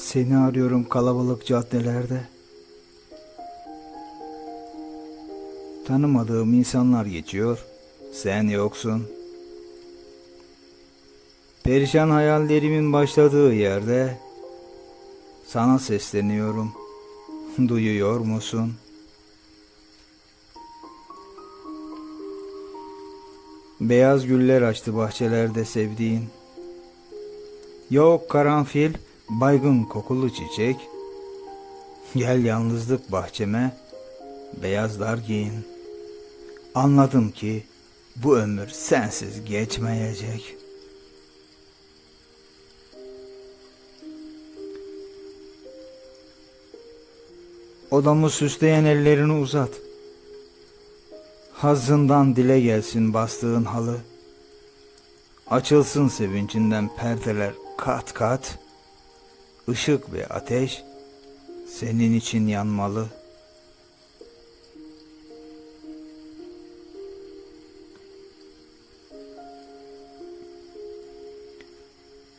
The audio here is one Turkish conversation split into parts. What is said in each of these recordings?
Seni arıyorum kalabalık caddelerde. Tanımadığım insanlar geçiyor. Sen yoksun. Perişan hayallerimin başladığı yerde sana sesleniyorum. Duyuyor musun? Beyaz güller açtı bahçelerde sevdiğin. Yok karanfil, baygın kokulu çiçek. Gel yalnızlık bahçeme, beyazlar giyin. Anladım ki bu ömür sensiz geçmeyecek. Odamı süsleyen ellerini uzat. Hazzından dile gelsin bastığın halı. Açılsın sevincinden perdeler kat kat. Işık ve ateş senin için yanmalı.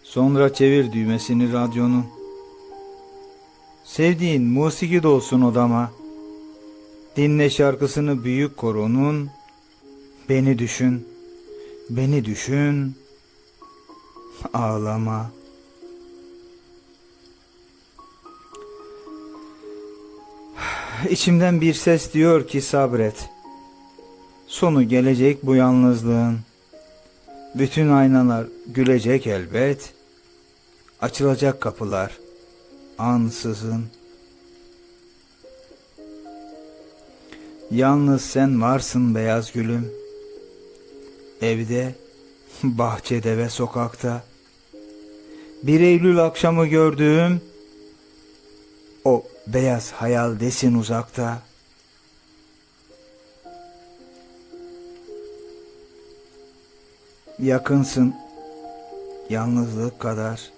Sonra çevir düğmesini radyonun. Sevdiğin musiki dolsun odama. Dinle şarkısını büyük koronun. Beni düşün, beni düşün. Ağlama. İçimden bir ses diyor ki sabret. Sonu gelecek bu yalnızlığın. Bütün aynalar gülecek elbet. Açılacak kapılar ansızın. Yalnız sen varsın beyaz gülüm. Evde, bahçede ve sokakta. Bir Eylül akşamı gördüğüm o beyaz hayal desin uzakta. Yakınsın yalnızlık kadar.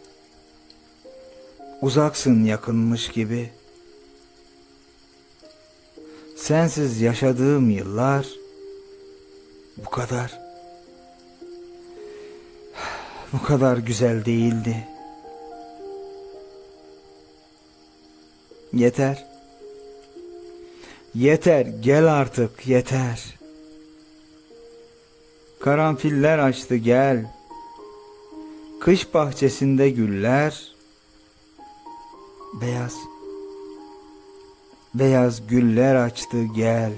Uzaksın yakınmış gibi. Sensiz yaşadığım yıllar bu kadar bu kadar güzel değildi. Yeter. Yeter, gel artık, yeter. Karanfiller açtı gel. Kış bahçesinde güller beyaz beyaz güller açtı gel.